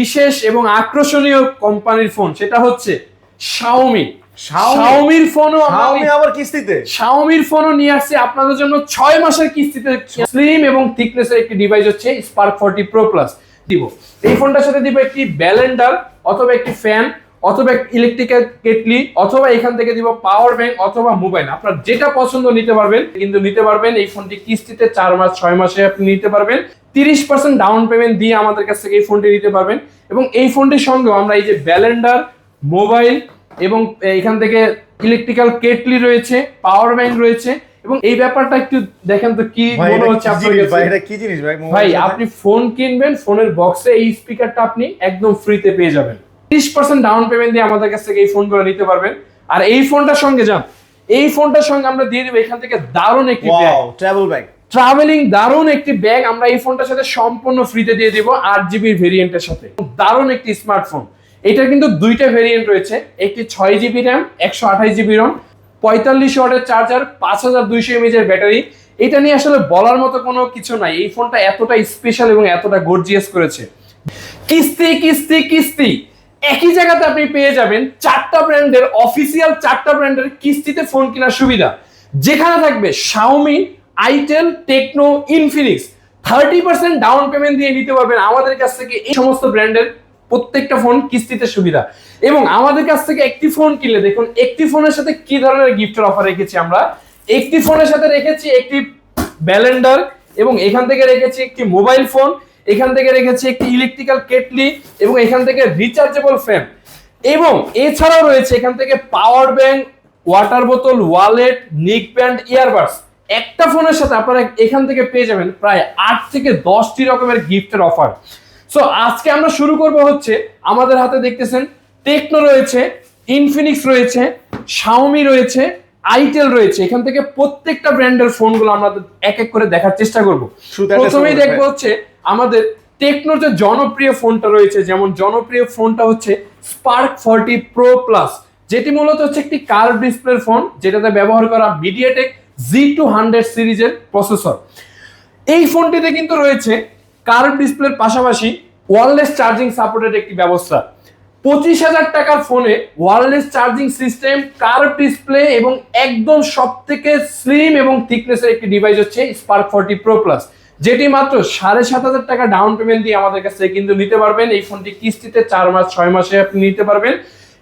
বিশেষ এবং আকর্ষণীয় কোম্পানির ফোন সেটা হচ্ছে শাওমি? শাওমির ফোনও শাওমি আবার কিস্তিতে? শাওমির ফোনও নিয়ে আসছে আপনাদের জন্য ছয় মাসের কিস্তিতে। স্লিম এবং থিকনেসের একটি ডিভাইস হচ্ছে স্পার্ক ফোরটি প্রো প্লাস দিব। এই ফোনটার সাথে দিব একটি ব্যালেন্ডার অথবা একটি ফ্যান অথবা ইলেকট্রিক্যাল কেটলি অথবা এখান থেকে দিব পাওয়ার ব্যাংক অথবা মোবাইল আপনার যেটা পছন্দ নিতে পারবেন কিন্তু নিতে পারবেন এই ফোনটি কিস্তিতে চার মাস ছয় মাসে আপনি নিতে পারবেন। তিরিশ পার্সেন্ট ডাউন পেমেন্ট দিয়ে আমাদের কাছ থেকে এই ফোনটি নিতে পারবেন। এবং এই ফোনটির সঙ্গেও আমরা এই যে ব্যালেন্ডার মোবাইল এবং এখান থেকে ইলেকট্রিক্যাল কেটলি রয়েছে পাওয়ার ব্যাংক রয়েছে। এবং এই ব্যাপারটা একটু দেখেন তো কি মনে হচ্ছে আপনার ভাই এটা কি জিনিস? ভাই ভাই আপনি ফোন কিনবেন ফোনের বক্সে এই স্পিকারটা আপনি একদম ফ্রিতে পেয়ে যাবেন। তিরিশ পার্সেন্ট ডাউন পেমেন্ট দিয়ে আমাদের কাছ থেকে এই ফোনগুলো নিতে পারবেন। আর এই ফোনটার সঙ্গে যান এই ফোনটার সঙ্গে আমরা দিয়ে দেবো এখান থেকে দারুণ একটি ব্যাগ ট্রাভেল ব্যাগ ট্রাভেলিং দারুণ একটি ব্যাগ আমরা এই ফোনটার সাথে সম্পূর্ণ ফ্রিতে দিয়ে দিব আট জিবির ভেরিয়েন্টের সাথে। দারুণ একটি স্মার্টফোন এটার কিন্তু দুইটা ভেরিয়েন্ট রয়েছে একটি ছয় জিবি র্যাম একশো আঠাশ জিবি রম পঁয়তাল্লিশ ওয়াটের চার্জার পাঁচ হাজার দুইশো এমএজের ব্যাটারি এটা নিয়ে আসলে বলার মতো কোনো কিছু নাই। এই ফোনটা এতটা স্পেশাল এবং এতটা গর্জিয়াস করেছে। কিস্তি কিস্তি কিস্তি। একই জায়গাতে আপনি পেয়ে যাবেন চারটা ব্র্যান্ডের অফিসিয়াল চারটা ব্র্যান্ডের কিস্তিতে ফোন কেনার সুবিধা। যেখানে থাকবে Xiaomi itel Tecno Infinix thirty percent down payment দিয়ে নিতে পারবেন আমাদের কাছ থেকে এই সমস্ত ব্র্যান্ডের প্রত্যেকটা ফোন কিস্তিতে সুবিধা। এবং আমাদের কাছ থেকে একটি ফোন কিনলে, দেখুন, একটি ফোনের সাথে কি ধরনের গিফটের অফার রেখেছি আমরা? একটি ফোনের সাথে রেখেছি একটি ব্যালেন্ডার এবং এখান থেকে রেখেছি একটি মোবাইল ফোন এখান থেকে রেখেছি একটি ইলেকট্রিক্যাল কেটলি এবং এখান থেকে রিচার্জেবল ফ্যান এবং এছাড়াও রয়েছে এখান থেকে পাওয়ার ব্যাংক ওয়াটার বোতল ওয়ালেট নিক ব্যান্ড ইয়ারবাডস একটা ফোনের সাথে আপনারা এখান থেকে পেয়ে যাবেন প্রায় আট থেকে দশটি রকমের গিফটের অফার সো আজকে আমরা শুরু করব হচ্ছে আমাদের হাতে দেখতেছেন টেকনো রয়েছে ইনফিনিক্স রয়েছে শাওমি রয়েছে আইটেল রয়েছে এখান থেকে প্রত্যেকটা ব্র্যান্ডের ফোনগুলো আমরা এক এক করে দেখার চেষ্টা করব। প্রথমেই দেখব হচ্ছে আমাদের টেকনোর যে জনপ্রিয় ফোনটা রয়েছে যেমন জনপ্রিয় ফোনটা হচ্ছে স্পার্ক ফর্টি প্রো প্লাস যেটি মূলত হচ্ছে একটি কার্ভ ডিসপ্লের ফোন যেটাতে ব্যবহার করা মিডিয়াটেক জি টু হান্ড্রেড সিরিজের প্রসেসর এই ফোনটিতে কিন্তু রয়েছে কার্ভ ডিসপ্লের পাশাপাশি ওয়ারলেস চার্জিং সাপোর্টেড একটি ব্যবস্থা। পঁচিশ হাজার টাকার ফোনে wireless charging system curve display এবং একদম সব থেকে স্লিম এবং থিকনেসের একটি ডিভাইস হচ্ছে স্পার্ক ফর্টি প্রো প্লাস যেটি মাত্র সাড়ে সাত হাজার টাকা ডাউন পেমেন্ট দিয়ে আমাদের কাছ কিন্তু নিতে পারবেন। এই ফোনটি কিস্তিতে চার মাস, ছয় মাসে আপনি নিতে পারবেন।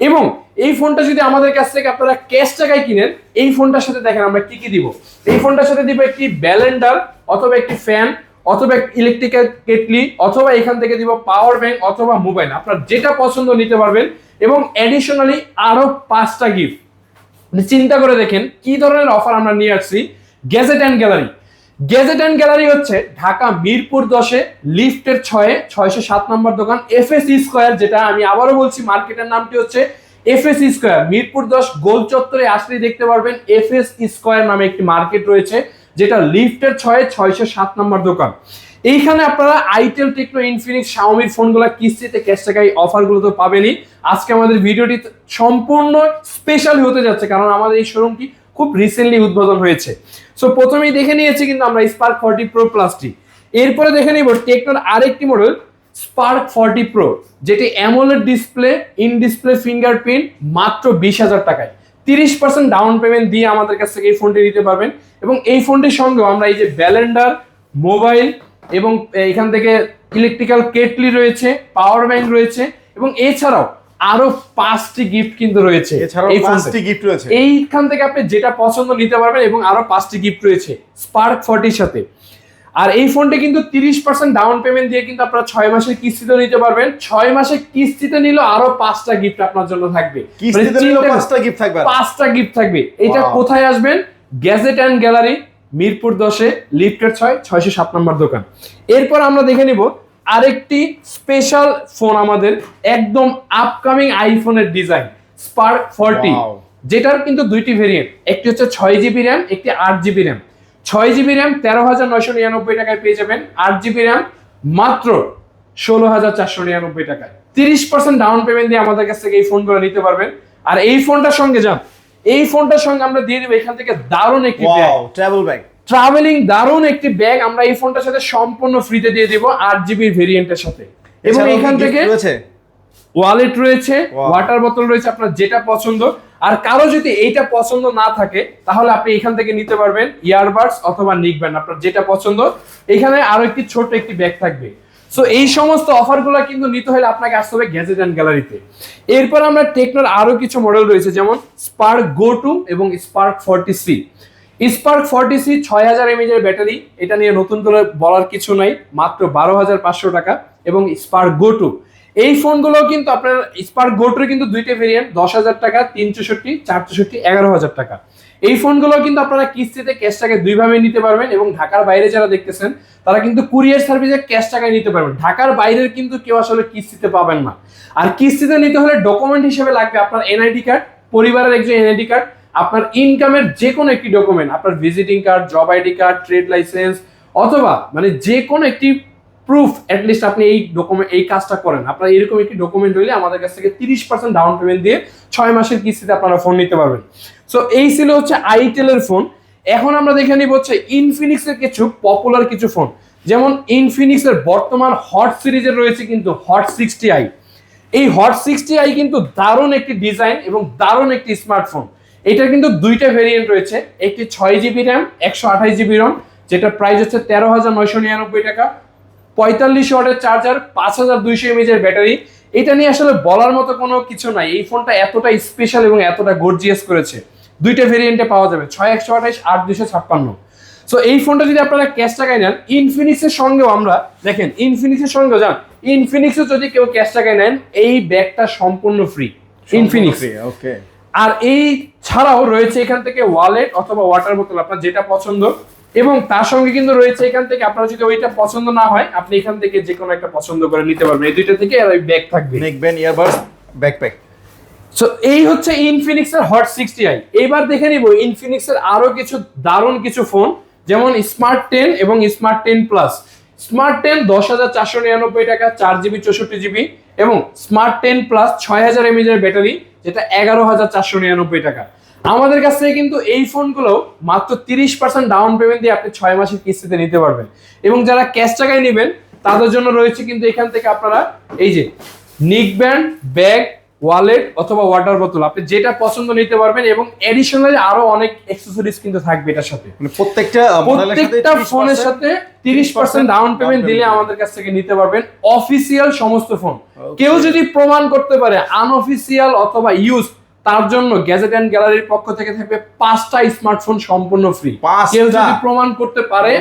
এবং এই ফোনটা যদি আমাদের কাছ থেকে আপনারা ক্যাশ টাকায় কিনেন, এই ফোনটার সাথে দেখেন আমরা কি কি দিব। এই ফোনটার সাথে দিব একটি ব্যালেন্ডার অথবা একটি ফ্যান অথবা ইলেকট্রিক্যাল কেটলি অথবা এখান থেকে দিব পাওয়ার ব্যাংক অথবা মোবাইল আপনার যেটা পছন্দ নিতে পারবেন। এবং অ্যাডিশনালি আরও পাঁচটা গিফট চিন্তা করে দেখেন কি ধরনের অফার আমরা নিয়ে আসছি। Gadget and gallery gadget and gallery হচ্ছে ঢাকা মিরপুর দশে, লিফটের ছয়ে, ছয়শো সাত নম্বর দোকান এফ এস স্কোয়ার যেটা আমি আবারও বলছি মার্কেটের নামটি হচ্ছে এফ এস স্কোয়ার মিরপুর দশ গোল চত্বরে আসলেই দেখতে পারবেন এফ এস স্কোয়ার নামে একটি মার্কেট রয়েছে। যেটা লিফটের ছয়ে, ছয়শো সাত নম্বর দোকান। এইখানে আপনারা আইটেল টেকনো ইনফিনিক্স শাওমির ফোনগুলো কিস্তিতে ক্যাশ টাকায় অফারগুলো তো পাবেনই। আজকে আমাদের ভিডিওটি সম্পূর্ণ স্পেশাল হতে যাচ্ছে, কারণ আমাদের এই শোরুমটি খুব রিসেন্টলি উদ্বোধন হয়েছে। সো প্রথমেই দেখে নিয়েছি কিন্তু আমরা স্পার্ক ফর্টি প্রো প্লাসটি এরপরে দেখে নিব টেকনোর আরেকটি মডেল স্পার্ক ফর্টি প্রো যেটি AMOLED display in display fingerprint মাত্র বিশ হাজার টাকায়। তিরিশ পার্সেন্ট ডাউন পেমেন্ট দিয়ে আমাদের কাছ থেকে এই ফোনটি নিতে পারবেন। এবং এই ফোনটির সঙ্গেও আমরা এই যে ব্যালেন্ডার মোবাইল এবং এখান থেকে ইলেকট্রিক্যাল কেটলি রয়েছে পাওয়ার ব্যাংক রয়েছে এবং এছাড়াও আরও পাঁচটি গিফট কিন্তু রয়েছে এই পাঁচটি গিফট রয়েছে। এইখান থেকে আপনি যেটা পছন্দ নিতে পারবেন এবং আরও পাঁচটি গিফট রয়েছে স্পার্ক ফর্টির সাথে। আর এই ফোনটি কিন্তু তিরিশ পার্সেন্ট ডাউন পেমেন্ট দিয়ে কিন্তু আপনারা ছয় মাসের কিস্তিতে নিতে পারবেন। ছয় মাসের কিস্তিতে নিলে আরও পাঁচটা গিফট আপনার জন্য থাকবে। কিস্তিতে মানে পাঁচটা গিফট থাকবে। পাঁচটা গিফট থাকবে। এটা কোথায় আসবেন? গ্যাজেট অ্যান্ড গ্যালারি মিরপুর দশে লিফটের ছয় ছয়শো সাত নম্বর দোকান। এরপর আমরা দেখে নিব আরেকটি স্পেশাল ফোন আমাদের একদম আপকামিং আইফোনের ডিজাইন স্পার্ক ফর্টি. যেটার কিন্তু দুইটি ভেরিয়েন্ট একটি হচ্ছে ছয় জিবি র্যাম একটি আট জিবি র্যাম ছয় জিবি র্যাম তেরো হাজার নয়শো নিরানব্বই টাকায় পেয়ে যাবেন। আট জিবি র্যাম মাত্র ষোলো হাজার চারশো নিরানব্বই টাকায়। তিরিশ পার্সেন্ট ডাউন পেমেন্ট দিয়ে আমাদের কাছ থেকে এই ফোনগুলো নিতে পারবেন। আর এই ফোনটার সঙ্গে যান এই ফোনটার সঙ্গে আমরা দিয়ে দেবো এখান থেকে দারুণ একটি ব্যাগ ট্রাভেল ব্যাগ ট্রাভেলিং দারুণ একটি ব্যাগ আমরা এই ফোনটার সাথে সম্পূর্ণ ফ্রিতে দিয়ে দিব আট জিবির ভেরিয়েন্টের সাথে। এবং এখান থেকে ওয়ালেট রয়েছে ওয়াটার বোতল রয়েছে আপনার যেটা পছন্দ। আর কারও যদি এইটা পছন্দ না থাকে, তাহলে আপনি এখান থেকে নিতে পারবেন ইয়ারবাডস অথবা নিক ব্যান্ড আপনার যেটা পছন্দ। এখানে আরও একটি ছোট একটি ব্যাগ থাকবে। সো এই সমস্ত অফারগুলো কিন্তু নিতে হলে আপনাকে আসতে হবে গ্যাজেট অ্যান্ড গ্যালারিতে এরপর আমরা টেকনোর আরও কিছু মডেল রয়েছে, যেমন স্পার্ক গো টু এবং Spark forty C Spark forty C ছয় হাজার এমএজ এর ব্যাটারি এটা নিয়ে নতুন করে বলার কিছু নাই, মাত্র বারো হাজার পাঁচশো টাকা, এবং স্পার্ক গো টু এই ফোনগুলো কিন্তু আপনার স্পার্ক গোটের কিন্তু দুইটা ভেরিয়েন্ট দশ হাজার টাকা তিন চৌষট্টি চার চৌষট্টি এগারো হাজার টাকা। এই ফোনগুলো কিন্তু আপনারা কিস্তিতে ক্যাশ টাকায় দুইভাবে নিতে পারবেন এবং ঢাকার বাইরে যারা দেখতেছেন, তারা কিন্তু কুরিয়ার সার্ভিসে ক্যাশ টাকায় নিতে পারবেন। ঢাকার বাইরের কিন্তু কেউ আসলে কিস্তিতে পাবেন না। আর কিস্তিতে নিতে হলে ডকুমেন্ট হিসেবে লাগবে আপনার এনআইডি কার্ড পরিবারের একজন এনআইডি কার্ড আপনার ইনকামের যে কোনো একটি ডকুমেন্ট আপনার visiting card job ID card trade licence অথবা মানে যে কোনো একটি প্রুফ অ্যাটলিস্ট আপনি এই ডকুমেন্ট এই কাজটা করেন। আপনার এরকম একটি ডকুমেন্ট হইলে আমাদের কাছ থেকে তিরিশ পার্সেন্ট ডাউন পেমেন্ট দিয়ে ছয় মাসের কিস্তিতে আপনারা ফোন নিতে পারবেন। সো এই ছিল হচ্ছে আইটেলের ফোন এখন আমরা দেখে নিব হচ্ছে ইনফিনিক্সের কিছু পপুলার কিছু ফোন যেমন ইনফিনিক্সের বর্তমান হট সিরিজের রয়েছে কিন্তু হট সিক্সটি আই এই হট সিক্সটি আই কিন্তু দারুণ একটি ডিজাইন এবং দারুণ একটি স্মার্টফোন এটার কিন্তু দুইটা ভেরিয়েন্ট রয়েছে। একটি ছয় জিবি র্যাম একশো আঠাশ জিবি রম যেটা প্রাইস হচ্ছে তেরো হাজার নয়শো নিরানব্বই টাকা। পঁয়তাল্লিশ ওয়াটের চার্জার পাঁচ হাজার দুইশো এমএজের ব্যাটারি এটা নিয়ে আসলে বলার মতো কোনো কিছু নাই। এই ফোনটা এতটা স্পেশাল এবং এতটা গর্জিয়াস করেছে। দুইটা ভেরিয়েন্টে পাওয়া যাবে ছয় একশো আঠাশ আট দুশো ছাপ্পান্ন। সো এই ফোনটা যদি আপনারা ক্যাশ টাকায় নেন ইনফিনিক্সের সঙ্গেও আমরা দেখেন ইনফিনিক্সের সঙ্গেও যান ইনফিনিক্সও যদি কেউ ক্যাশ টাকায় নেন এই ব্যাগটা সম্পূর্ণ ফ্রি ইনফিনিক্স ওকে আর এই ছাড়াও রয়েছে এখান থেকে ওয়ালেট অথবা ওয়াটার বোতল আপনার যেটা পছন্দ এবং তার সঙ্গে কিন্তু রয়েছে এখান থেকে আপনার যদি ওইটা পছন্দ না হয় আপনি এখান থেকে যে কোনো একটা পছন্দ করে নিতে পারবেন। এই দুইটা থেকে আর ওই ব্যাগ থাকবে। নেকবেন ইয়ারবাডস ব্যাকপ্যাক সো এই হচ্ছে ইনফিনিক্স এর হট সিক্সটি আই এবার দেখে নিব ইনফিনিক্স এর আরও কিছু দারুণ কিছু ফোন যেমন স্মার্ট টেন এবং Smart ten plus Smart ten দশ হাজার চারশো নিরানব্বই টাকা চার জিবি চৌষট্টি জিবি এবং স্মার্ট টেন প্লাস ছয় হাজার এমএজ এর ব্যাটারি যেটা এগারো হাজার চারশো নিরানব্বই টাকা। আমাদের কাছ থেকে কিন্তু এই ফোনগুলো মাত্র তিরিশ পার্সেন্ট ডাউন পেমেন্ট দিয়ে আপনি ছয় মাসের কিস্তিতে নিতে পারবেন। এবং যারা ক্যাশ টাকায় নেবেন তাদের জন্য রয়েছে কিন্তু এখান থেকে আপনারা এই যে নিক ব্যান্ড ব্যাগ ওয়ালেট অথবা ওয়াটার বোতল আপনি যেটা পছন্দ নিতে পারবেন এবং এডিশনালি আরও অনেক অ্যাক্সেসরিজ কিন্তু থাকবে এটার সাথে। মানে প্রত্যেকটা প্রত্যেকটা ফোনের সাথে তিরিশ পার্সেন্ট ডাউন পেমেন্ট দিলে আমাদের কাছ থেকে নিতে পারবেন অফিসিয়াল সমস্ত ফোন কেউ যদি প্রমাণ করতে পারে আনঅফিসিয়াল অথবা ইউজ তার জন্য গ্যাজেট অ্যান্ড গ্যালারির পক্ষ থেকে থাকবে পাঁচটা স্মার্টফোন সম্পূর্ণ ফ্রি কেউ যদি প্রমাণ করতে পারে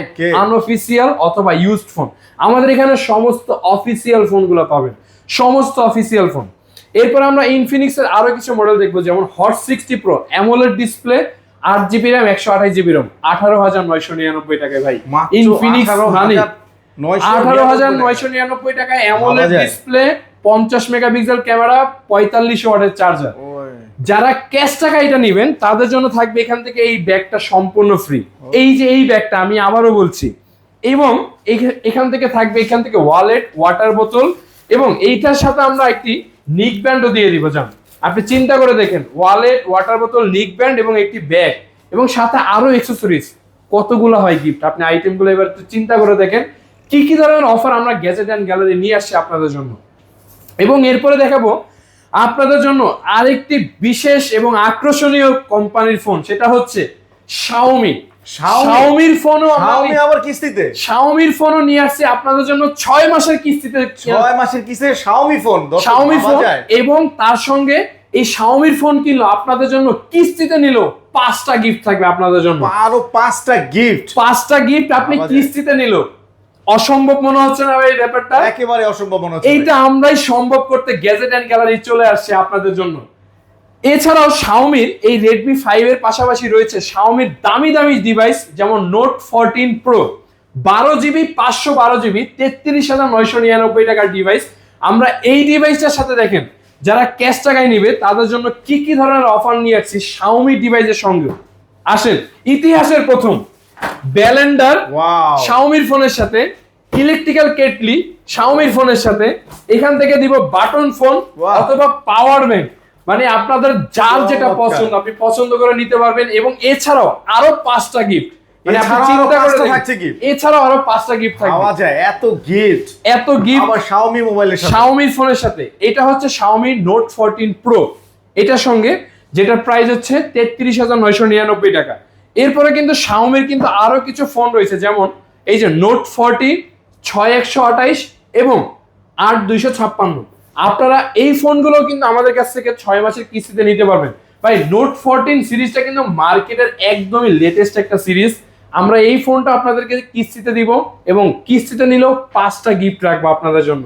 আনঅফিসিয়াল অথবা ইউজড ফোন আমাদের এখানে সমস্ত অফিসিয়াল ফোনগুলো পাবেন। সমস্ত অফিসিয়াল ফোন এরপর আমরা ইনফিনিক্স এর আরও কিছু মডেল দেখব যেমন Hot sixty Pro AMOLED display আট জিবি র্যাম একশো আঠাশ জিবি রম আঠারো হাজার নয়শো নিরানব্বই টাকায় ভাই। ইনফিনিক্স মানে আঠারো হাজার নয়শো নিরানব্বই টাকায়। অ্যামোলেড ডিসপ্লে পঞ্চাশ মেগাপিক্সেল ক্যামেরা পঁয়তাল্লিশ ওয়াটের চার্জার যারা ক্যাশ টাকা এটা নেবেন, তাদের জন্য থাকবে এখান থেকে এই ব্যাগটা সম্পূর্ণ ফ্রি এই যে এই ব্যাগটা আমি আবারও বলছি। এবং এখা- এখান থেকে থাকবে এখান থেকে ওয়ালেট ওয়াটার বোতল এবং এইটার সাথে আমরা একটি নিক ব্যান্ডও দিয়ে দিব যান আপনি চিন্তা করে দেখেন ওয়ালেট ওয়াটার বোতল নিক ব্যান্ড এবং একটি ব্যাগ এবং সাথে আরও এক্সেসরিজ কতগুলো হয় গিফট আপনি আইটেমগুলো এবার একটু চিন্তা করে দেখেন, কি কি ধরনের অফার আমরা গ্যাজেট অ্যান্ড গ্যালারি নিয়ে আসছি আপনাদের জন্য। এবং এরপরে দেখাবো আপনাদের জন্য আরেকটি বিশেষ এবং আকর্ষণীয় কোম্পানির ফোন সেটা হচ্ছে শাওমি শাওমির ফোনও আমি আবার কিস্তিতে। শাওমির ফোনও নিয়ে আসছি আপনাদের জন্য ছয় মাসের কিস্তিতে। ছয় মাসের কিস্তিতে শাওমি ফোন শাওমি ফোন এবং তার সঙ্গে এই শাওমির ফোন কিনলো আপনাদের জন্য কিস্তিতে নিল পাঁচটা গিফট থাকবে আপনাদের জন্য। আরও পাঁচটা গিফট পাঁচটা গিফট আপনি কিস্তিতে নিল। অসম্ভব মনে হচ্ছে না এই ব্যাপারটা? একেবারে অসম্ভব মনে হচ্ছে এইটা আমরাই সম্ভব করতে গ্যাজেট অ্যান্ড গ্যালারি চলে আসছে আপনাদের জন্য। এছাড়াও শাওমির এই রেডমি ফাইভ এর পাশাপাশি রয়েছে শাওমির দামি দামি ডিভাইস যেমন নোট ফোরটিন প্রো বারো জিবি পাঁচশো বারো জিবি তেত্রিশ হাজার নয়শো নিরানব্বই টাকার ডিভাইস আমরা এই ডিভাইসটার সাথে দেখেন যারা ক্যাশ টাকায় নিবে তাদের জন্য কি কি ধরনের অফার নিয়ে আসছি শাওমি ডিভাইসের সঙ্গে। আসেন ইতিহাসের প্রথম। ব্যালেন্ডার শাওমির ফোনের সাথে ইলেকট্রিক্যাল কেটলি শাওমির ফোনের সাথে এখান থেকে দিব বাটন ফোন অথবা পাওয়ার ব্যাংক মানে আপনাদের যার যেটা পছন্দ আপনি পছন্দ করে নিতে পারবেন এবং এছাড়াও আরও পাঁচটা গিফট মানে আপনি এছাড়াও চিন্তা আরও করে পাঁচটা। এছাড়াও আরও গিফট থাকবে। পাওয়া যায় এত গিফট এত গিফট আবার শাওমি মোবাইলের সাথে। শাওমির ফোনের সাথে। এটা হচ্ছে শাওমি নোট ফোরটিন প্রো এটার সঙ্গে যেটার প্রাইস হচ্ছে তেত্রিশ হাজার নয়শো নিরানব্বই টাকা। এরপরে কিন্তু শাওমির কিন্তু আরও কিছু ফোন রয়েছে, যেমন এই যে নোট ফোরটি ছয় একশো আঠাইশ এবং আট দুইশো ছাপ্পান্ন। আপনারা এই ফোনগুলো কিন্তু আমাদের কাছ থেকে ছয় মাসের কিস্তিতে নিতে পারবেন। ভাই নোট ফোরটিন সিরিজটা কিন্তু মার্কেটের একদমই লেটেস্ট একটা সিরিজ। আমরা এই ফোনটা আপনাদেরকে কিস্তিতে দিব এবং কিস্তিতে নিলেও পাঁচটা গিফট রাখব আপনাদের জন্য।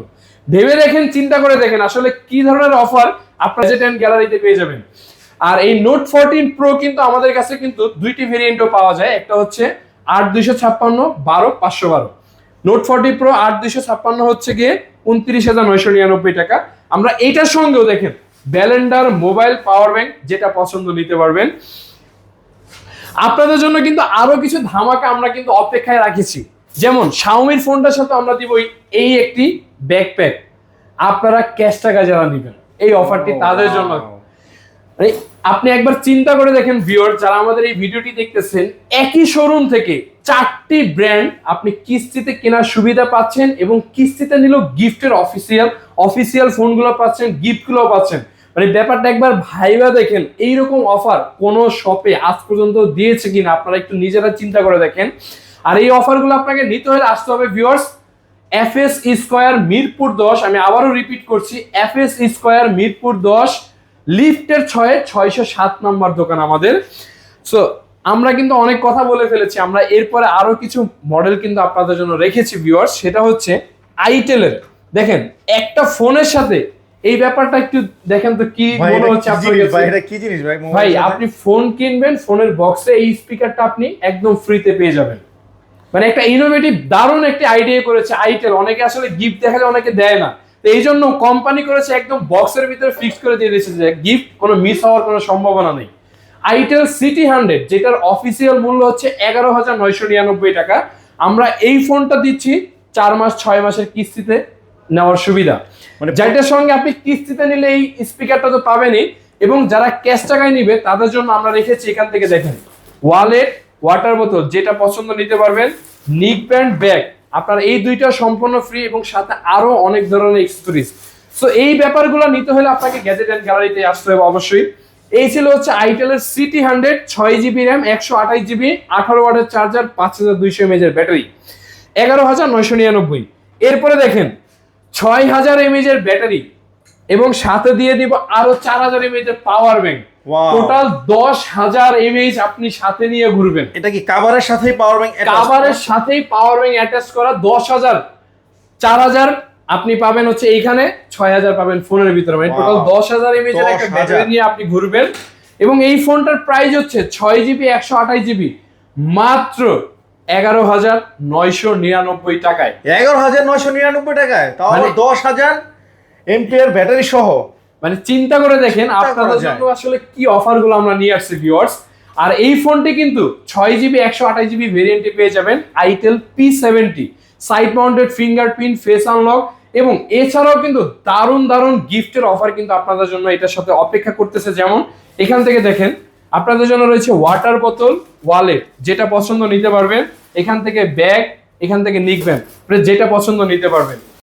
ভেবে দেখেন, চিন্তা করে দেখেন আসলে কি ধরনের অফার আপনারা অ্যান্ড গ্যালারিতে পেয়ে যাবেন। আর এই নোট ফোরটিন প্রো কিন্তু আমাদের কাছে কিন্তু দুইটি ভেরিয়েন্টও পাওয়া যায়। একটা হচ্ছে আট দুইশো ছাপ্পান্ন বারো পাঁচশো বারো। নোট ফোরটি প্রো আট দুইশো ছাপ্পান্ন হচ্ছে গিয়ে উনত্রিশ হাজার নয়শো নিরানব্বই টাকা। আমরা এইটার সঙ্গেও দেখেন ব্যালেন্ডার মোবাইল পাওয়ার ব্যাংক যেটা পছন্দ নিতে পারবেন। আপনাদের জন্য কিন্তু আরও কিছু ধামাকা আমরা কিন্তু অপেক্ষায় রাখেছি। যেমন শাওমির ফোনটার সাথে আমরা দিব এই- এই একটি ব্যাকপ্যাক আপনারা ক্যাশ টাকা যারা নেবেন এই অফারটি তাদের জন্য মানে আপনি একবার চিন্তা করে দেখেন ভিউয়ার যারা আমাদের এই ভিডিওটি দেখতেছেন, একই শোরুম থেকে চারটি ব্র্যান্ড আপনি কিস্তিতে কেনার সুবিধা পাচ্ছেন এবং কিস্তিতে নিলেও গিফটের অফিসিয়াল অফিসিয়াল ফোনগুলো পাচ্ছেন গিফটগুলো পাচ্ছেন। মানে ব্যাপারটা একবার ভাইবা দেখেন, এইরকম অফার কোন শপে আজ পর্যন্ত দিয়েছে কিনা, আপনারা একটু নিজেরা চিন্তা করে দেখেন। আর এই অফারগুলো আপনাকে নিতে হলে আসতে হবে viewers F S square Mirpur দশ। আমি আবারও রিপিট করছি এফ এস স্কোয়ার মিরপুর দশ। লিফটের ছয়ে ছয়শো সাত নম্বর দোকান আমাদের। সো আমরা কিন্তু অনেক কথা বলে ফেলেছি আমরা এরপরে আরও কিছু মডেল কিন্তু আপনাদের জন্য রেখেছি ভিউয়ার্স সেটা হচ্ছে আইটেলের দেখেন একটা ফোনের সাথে এই ব্যাপারটা একটু দেখেন তো কি ভাই মনে হচ্ছে আপনার কি জিনিস ভাই? ভাই আপনি ফোন কিনবেন ফোনের বক্সে এই স্পিকারটা আপনি একদম ফ্রিতে পেয়ে যাবেন। মানে একটা ইনোভেটিভ দারুণ একটি আইডিয়া করেছে আইটেল অনেকে আসলে গিফট দেখালে অনেকে দেয় না। তো এই জন্য কোম্পানি করেছে একদম বক্সের ভিতরে ফিক্স করে দিয়ে দিয়েছে যে গিফট কোনো মিস হওয়ার কোনো সম্ভাবনা নেই। আইটেল সিটি হান্ড্রেড যেটার অফিসিয়াল মূল্য হচ্ছে এগারো হাজার নয়শো নিরানব্বই টাকা। আমরা এই ফোনটা দিচ্ছি চার মাস ছয় মাসের কিস্তিতে নেওয়ার সুবিধা। মানে যেটার সঙ্গে আপনি কিস্তিতে নিলে এই স্পিকারটা তো পাবেনই এবং যারা ক্যাশ টাকায় নিবে তাদের জন্য আমরা রেখেছি এখান থেকে দেখেন। ওয়ালেট ওয়াটার বোতল যেটা পছন্দ নিতে পারবেন নিক ব্যান্ড ব্যাগ আপনার এই দুইটা সম্পূর্ণ ফ্রি এবং সাথে আরও অনেক ধরনের এক্সেসরিজ সো এই ব্যাপারগুলো নিতে হলে আপনাকে গ্যাজেট অ্যান্ড গ্যালারিতে আসতে হবে অবশ্যই। এই ছিল হচ্ছে আইটেলের সিটি হান্ড্রেড ছয় জিবি র্যাম একশো আঠাশ জিবি আঠারো ওয়াটের চার্জার পাঁচ হাজার দুইশো এমএজের ব্যাটারি এগারো হাজার নয়শো নিরানব্বই। এরপরে দেখেন, ছয় হাজার এমএজ এর ব্যাটারি এবং সাথে দিয়ে দিব আরও চার হাজার এমএজ এর পাওয়ার ব্যাংক. টোটাল দশ হাজার এমএজ আপনি সাথে নিয়ে ঘুরবেন। এটা কি কাভারের সাথেই পাওয়ার ব্যাংক কাভারের সাথেই পাওয়ার ব্যাংক অ্যাটাচ করা দশ হাজার। চার হাজার আপনি পাবেন হচ্ছে এইখানে ছয় হাজার পাবেন ফোনের ভিতরে। মানে টোটাল দশ হাজার এমএজ এর একটা ব্যাটারি নিয়ে আপনি ঘুরবেন। এবং এই ফোনটার প্রাইস হচ্ছে ছয় জিবি একশো আঠাশ জিবি মাত্র এগারো হাজার নয়শো নিরানব্বই টাকায়। এগারো হাজার নয়শো নিরানব্বই টাকায়? তাও মানে- দশ হাজার এমপিআর ব্যাটারি সহ। মানে চিন্তা করে দেখেন আপনাদের জন্য আসলে কি অফারগুলো আমরা নিয়ে আসছি ভিউয়ার্স আর এই ফোনটি কিন্তু ছয় জিবি একশো আঠাশ জিবি ভেরিয়েন্টে পেয়ে যাবেন itel P seventy side mounted fingerprint face unlock এবং এছাড়াও কিন্তু দারুণ দারুণ গিফটের অফার কিন্তু আপনাদের জন্য এটার সাথে অপেক্ষা করতেছে। যেমন এখান থেকে দেখেন আপনাদের জন্য রয়েছে ওয়াটার বোতল ওয়ালেট যেটা পছন্দ নিতে পারবেন। এখান থেকে ব্যাগ এখান থেকে নিকবেন যেটা পছন্দ নিতে পারবেন।